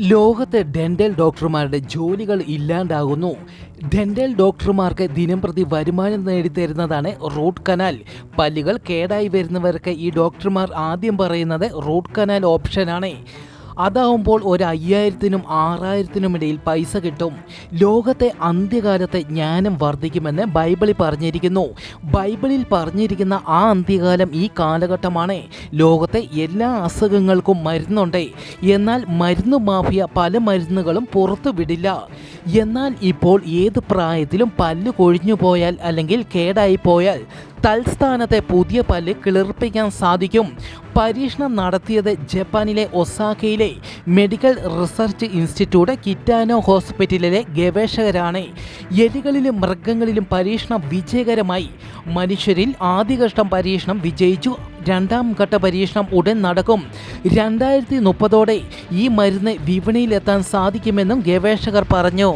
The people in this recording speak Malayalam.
ലോകത്തെ ഡെന്റൽ ഡോക്ടർമാരുടെ ജോലികൾ ഇല്ലാണ്ടാകുന്നു. ഡെന്റൽ ഡോക്ടർമാർക്ക് ദിനംപ്രതി വരുമാനം നേടിത്തരുന്നതാണ് റൂട്ട് കനാൽ പല്ലുകൾ കേടായി വരുന്നവർക്ക് ഈ ഡോക്ടർമാർ ആദ്യം പറയുന്നത് റൂട്ട് കനാൽ ഓപ്ഷനാണ് അതാവുമ്പോൾ ഒരു അയ്യായിരത്തിനും ആറായിരത്തിനും ഇടയിൽ പൈസ കിട്ടും. ലോകത്തെ അന്ത്യകാലത്തെ ജ്ഞാനം വർദ്ധിക്കുമെന്ന് ബൈബിളിൽ പറഞ്ഞിരിക്കുന്നു. ബൈബിളിൽ പറഞ്ഞിരിക്കുന്ന ആ അന്ത്യകാലം ഈ കാലഘട്ടമാണ്. ലോകത്തെ എല്ലാ അസുഖങ്ങൾക്കും മരുന്നുണ്ട്. എന്നാൽ മരുന്ന് മാഫിയ പല മരുന്നുകളും പുറത്തു വിടില്ല. എന്നാൽ ഇപ്പോൾ ഏത് പ്രായത്തിലും പല്ല് കൊഴിഞ്ഞു പോയാൽ അല്ലെങ്കിൽ കേടായി പോയാൽ തൽസ്ഥാനത്തെ പുതിയ പല്ല് കിളിർപ്പിക്കാൻ സാധിക്കും. പരീക്ഷണം നടത്തിയത് ജപ്പാനിലെ ഒസാക്കയിലെ മെഡിക്കൽ റിസർച്ച് ഇൻസ്റ്റിറ്റ്യൂട്ട് കിറ്റാനോ ഹോസ്പിറ്റലിലെ ഗവേഷകരാണ്. എലികളിലും മൃഗങ്ങളിലും പരീക്ഷണം വിജയകരമായി. മനുഷ്യരിൽ ആദ്യഘട്ടം പരീക്ഷണം വിജയിച്ചു. രണ്ടാം ഘട്ട പരീക്ഷണം ഉടൻ നടക്കും. രണ്ടായിരത്തി മുപ്പതോടെ ഈ മരുന്ന് വിപണിയിലെത്താൻ സാധിക്കുമെന്നും ഗവേഷകർ പറഞ്ഞു.